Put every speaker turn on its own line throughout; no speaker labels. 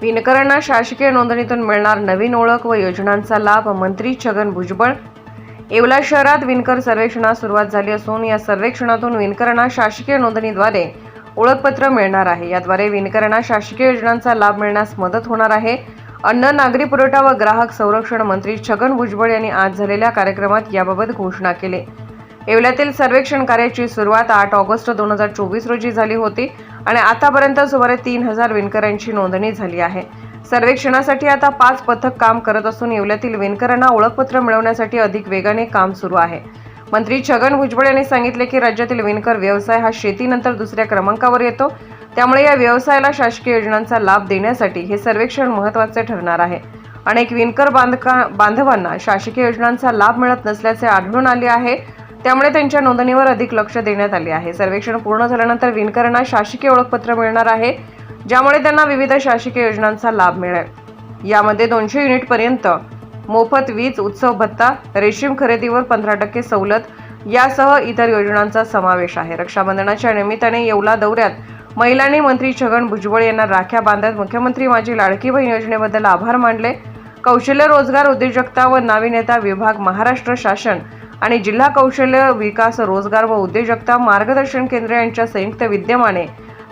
विणकरांना शासकीय नोंदणीतून मिळणार नवीन ओळख व योजनांचा लाभ मंत्री छगन भुजबळ. येवला शहरात विणकर सर्वेक्षणास सुरुवात झाली असून या सर्वेक्षणातून विणकरांना शासकीय नोंदणीद्वारे ओळखपत्र मिळणार आहे. याद्वारे विणकरांना शासकीय योजनांचा लाभ मिळण्यास मदत होणार आहे. अन्न नागरी पुरवठा व ग्राहक संरक्षण मंत्री छगन भुजबळ यांनी आज झालेल्या कार्यक्रमात याबाबत घोषणा केली. येवल्यातील सर्वेक्षण कार्याची सुरुवात आठ ऑगस्ट दोन हजार चोवीस रोजी झाली होती आणि आतापर्यंत सुमारे तीन हजार विणकरांची नोंदणी झाली आहे. सर्वेक्षणासाठी आता पाच पथक काम करत असून येवल्यातील विणकरांना ओळखपत्र मिळवण्यासाठी अधिक वेगाने काम सुरू आहे. मंत्री छगन भुजबळ यांनी सांगितले की राज्यातील विणकर व्यवसाय हा शेतीनंतर दुसऱ्या क्रमांकावर येतो. त्यामुळे या व्यवसायाला शासकीय योजनांचा लाभ देण्यासाठी हे सर्वेक्षण महत्त्वाचे ठरणार आहे. अनेक विणकर बांधका बांधवांना शासकीय योजनांचा लाभ मिळत नसल्याचे आढळून आले आहे. त्यामुळे त्यांच्या नोंदणीवर अधिक लक्ष देण्यात आले आहे. सर्वेक्षण पूर्ण झाल्यानंतर विणकरांना शासकीय ओळखपत्र मिळणार आहे ज्यामुळे त्यांना विविध शासकीय योजनांचा लाभ मिळेल. यामध्ये दोनशे युनिटपर्यंत मोफत वीज उत्सव भत्ता रेशीम खरेदीवर पंधरा टक्के सवलत यासह इतर योजनांचा समावेश आहे. रक्षाबंधनाच्या निमित्ताने येवला दौऱ्यात महिलांनी मंत्री छगन भुजबळ यांना राख्या बांधत मुख्यमंत्री माझी लाडकी बहीण योजनेबद्दल आभार मानले. कौशल्य रोजगार उद्योजकता व नाविन्यता विभाग महाराष्ट्र शासन आणि जिल्हा कौशल्य विकास रोजगार व उद्योजकता मार्गदर्शन केंद्र यांच्या संयुक्त विद्यमाने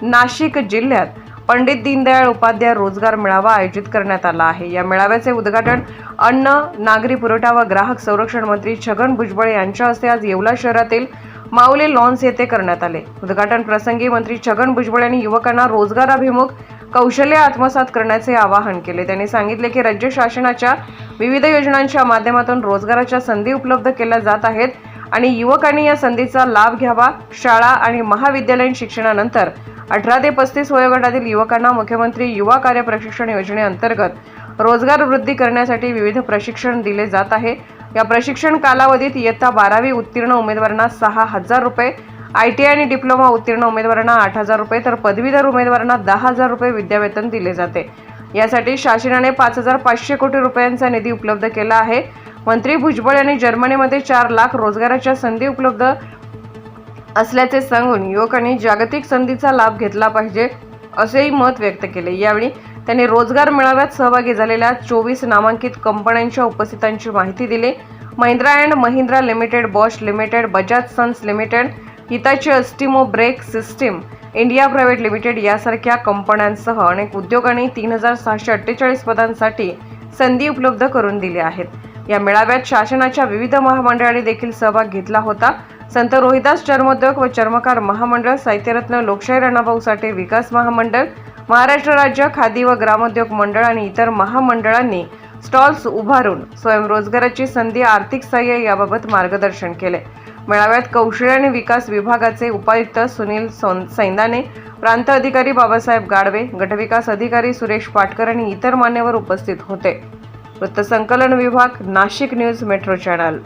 नाशिक जिल्ह्यात पंडित दीनदयाळ उपाध्याय रोजगार मेळावा आयोजित करण्यात आला आहे. या मेळाव्याचे उद्घाटन अन्न नागरी पुरवठा व ग्राहक संरक्षण मंत्री छगन भुजबळ यांच्या हस्ते आज येवला शहरातील माऊली लॉन्स येथे करण्यात आले. उद्घाटन प्रसंगी मंत्री छगन भुजबळ यांनी युवकांना रोजगाराभिमुख कौशल्य आत्मसात करण्याचे आवाहन केले. त्यांनी सांगितले की राज्य शासनाच्या विविध योजनांच्या माध्यमातून रोजगाराच्या संधी उपलब्ध केल्या जात आहेत आणि युवकांनी या संधीचा लाभ घ्यावा. शाळा आणि महाविद्यालयीन शिक्षणानंतर अठरा ते पस्तीस वयोगटातील युवकांना मुख्यमंत्री युवा कार्य प्रशिक्षण योजनेअंतर्गत रोजगार वृद्धी करण्यासाठी विविध प्रशिक्षण दिले जात आहे. या प्रशिक्षण कालावधीत इयत्ता बारावी उत्तीर्ण उमेदवारांना सहा हजार रुपये आय टी आय आणि डिप्लोमा उत्तीर्ण उमेदवारांना आठ हजार रुपये तर पदवीधर उमेदवारांना दहा हजार रुपये विद्यावेतन दिले जाते. यासाठी शासनाने पाच हजार पाचशे कोटी रुपयांचा निधी उपलब्ध केला आहे. मंत्री भुजबळ यांनी जर्मनीमध्ये चार लाख रोजगाराच्या संधी उपलब्ध असल्याचे सांगून युवकांनी जागतिक संधीचा लाभ घेतला पाहिजे असेही मत व्यक्त केले. यावेळी त्यांनी रोजगार मेळाव्यात सहभागी झालेल्या चोवीस नामांकित कंपन्यांच्या उपस्थितांची माहिती दिली. Mahindra and Mahindra limited Bosch limited Bajaj sons limited Hitachi Astemo brake system India private limited यासारख्या कंपन्यांसह अनेक उद्योगांनी तीन हजार सहाशे अठ्ठेचाळीस पदांसाठी संधी उपलब्ध करून दिल्या आहेत. या मेळाव्यात शासनाच्या विविध महामंडळांनी देखील सहभाग घेतला होता. संत रोहिदास चर्मोद्योग व चर्मकार महामंडळ साहित्यरत्न लोकशाही राणाभाऊ साठे विकास महामंडळ महाराष्ट्र राज्य खादी व ग्रामोद्योग मंडळ आणि इतर महामंडळांनी स्टॉल्स उभारून स्वयंरोजगाराची संधी आर्थिक सहाय्य याबाबत मार्गदर्शन केले. मेळाव्यात कौशल्य आणि विकास विभागाचे उपायुक्त सुनील सोन सैंदाने प्रांत अधिकारी बाबासाहेब गाडवे गटविकास अधिकारी सुरेश पाटकर आणि इतर मान्यवर उपस्थित होते. वृत्तसंकलन विभाग नाशिक न्यूज मेट्रो चॅनल.